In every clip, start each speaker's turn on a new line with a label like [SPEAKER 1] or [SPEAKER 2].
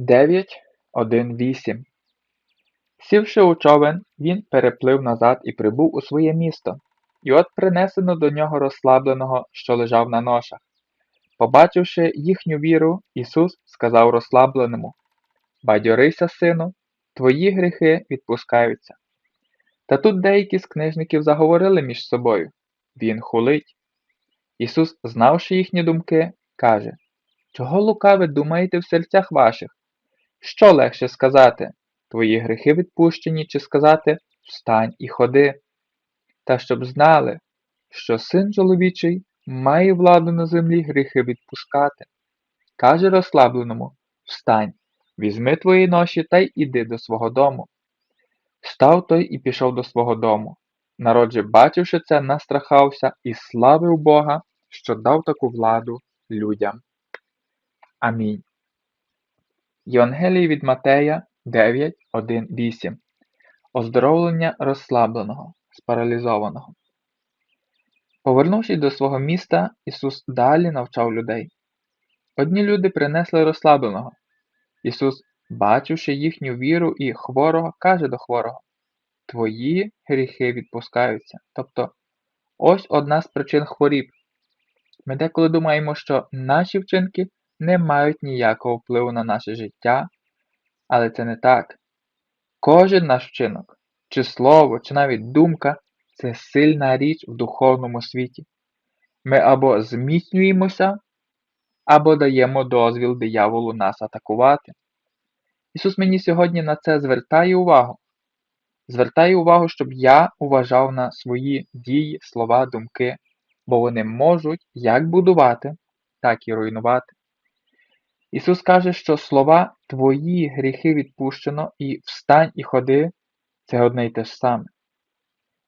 [SPEAKER 1] 9, 1, 8 Сівши у човен, він переплив назад і прибув у своє місто, і от принесено до нього розслабленого, що лежав на ношах. Побачивши їхню віру, Ісус сказав розслабленому Бадьорися, сину, твої гріхи відпускаються. Та тут деякі з книжників заговорили між собою Він хулить. Ісус, знавши їхні думки, каже Чого лукаве думаєте в серцях ваших? Що легше сказати Твої гріхи відпущені, чи сказати Встань і ходи. Та щоб знали, що син чоловічий має владу на землі гріхи відпускати. Каже розслабленому Встань, візьми твої ноші та й іди до свого дому. Встав той і пішов до свого дому. Народ же, бачивши це, настрахався і славив Бога, що дав таку владу людям. Амінь. Євангелії від Матея 9, 1, 8 Оздоровлення розслабленого, спаралізованого. Повернувшись до свого міста, Ісус далі навчав людей. Одні люди принесли розслабленого. Ісус, бачивши їхню віру і хворого, каже до хворого Твої гріхи відпускаються. Тобто, ось одна з причин хворіб. Ми деколи думаємо, що наші вчинки не мають ніякого впливу на наше життя, але це не так. Кожен наш вчинок, чи слово, чи навіть думка це сильна річ в духовному світі. Ми або зміцнюємося, або даємо дозвіл дияволу нас атакувати. Ісус мені сьогодні на це звертає увагу. Звертає увагу, щоб я уважав на свої дії, слова, думки, бо вони можуть як будувати, так і руйнувати. Ісус каже, що слова Твої гріхи відпущено і встань і ходи це одне й те ж саме.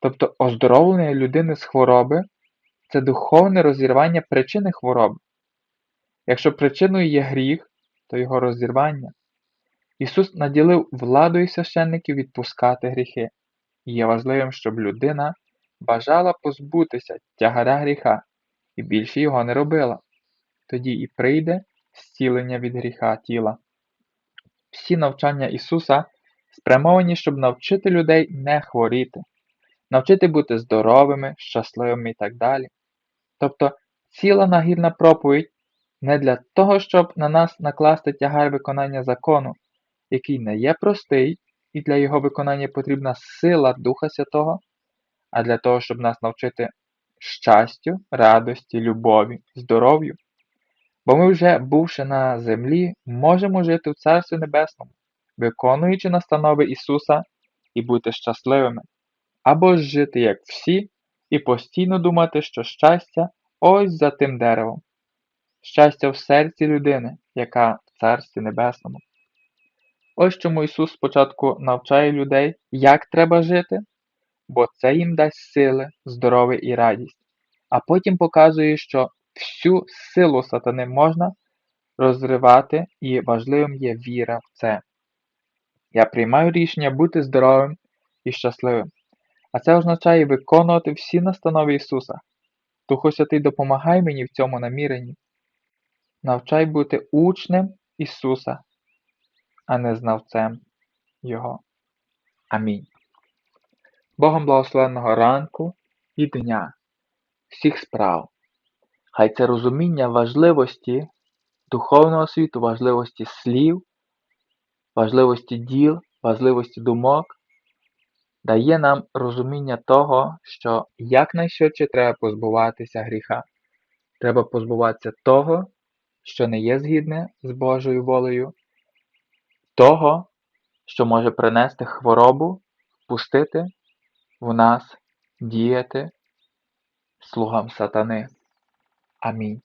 [SPEAKER 1] Тобто оздоровлення людини з хвороби це духовне розірвання причини хвороби. Якщо причиною є гріх, то його розірвання. Ісус наділив владою священників відпускати гріхи, і є важливим, щоб людина бажала позбутися тягаря гріха і більше його не робила. Тоді і прийде зцілення від гріха тіла. Всі навчання Ісуса спрямовані, щоб навчити людей не хворіти, навчити бути здоровими, щасливими і так далі. Тобто ціла нагірна проповідь не для того, щоб на нас накласти тягар виконання закону, який не є простий, і для його виконання потрібна сила Духа Святого, а для того, щоб нас навчити щастю, радості, любові, здоров'ю. Бо ми вже, бувши на землі, можемо жити в Царстві Небесному, виконуючи настанови Ісуса і бути щасливими, або ж жити, як всі, і постійно думати, що щастя ось за тим деревом, щастя в серці людини, яка в Царстві Небесному. Ось чому Ісус спочатку навчає людей, як треба жити, бо це їм дасть сили, здоров'я і радість, а потім показує, що всю силу сатани можна розривати, і важливим є віра в це. Я приймаю рішення бути здоровим і щасливим, а це означає виконувати всі настанови Ісуса. Духу Святий допомагай мені в цьому наміренні. Навчай бути учнем Ісуса, а не знавцем Його. Амінь. Богом благословенного ранку і дня, всіх справ. Хай це розуміння важливості духовного світу, важливості слів, важливості діл, важливості думок дає нам розуміння того, що якнайшвидше треба позбуватися гріха. Треба позбуватися того, що не є згідне з Божою волею, того, що може принести хворобу, впустити в нас діяти слугам сатани. Амінь.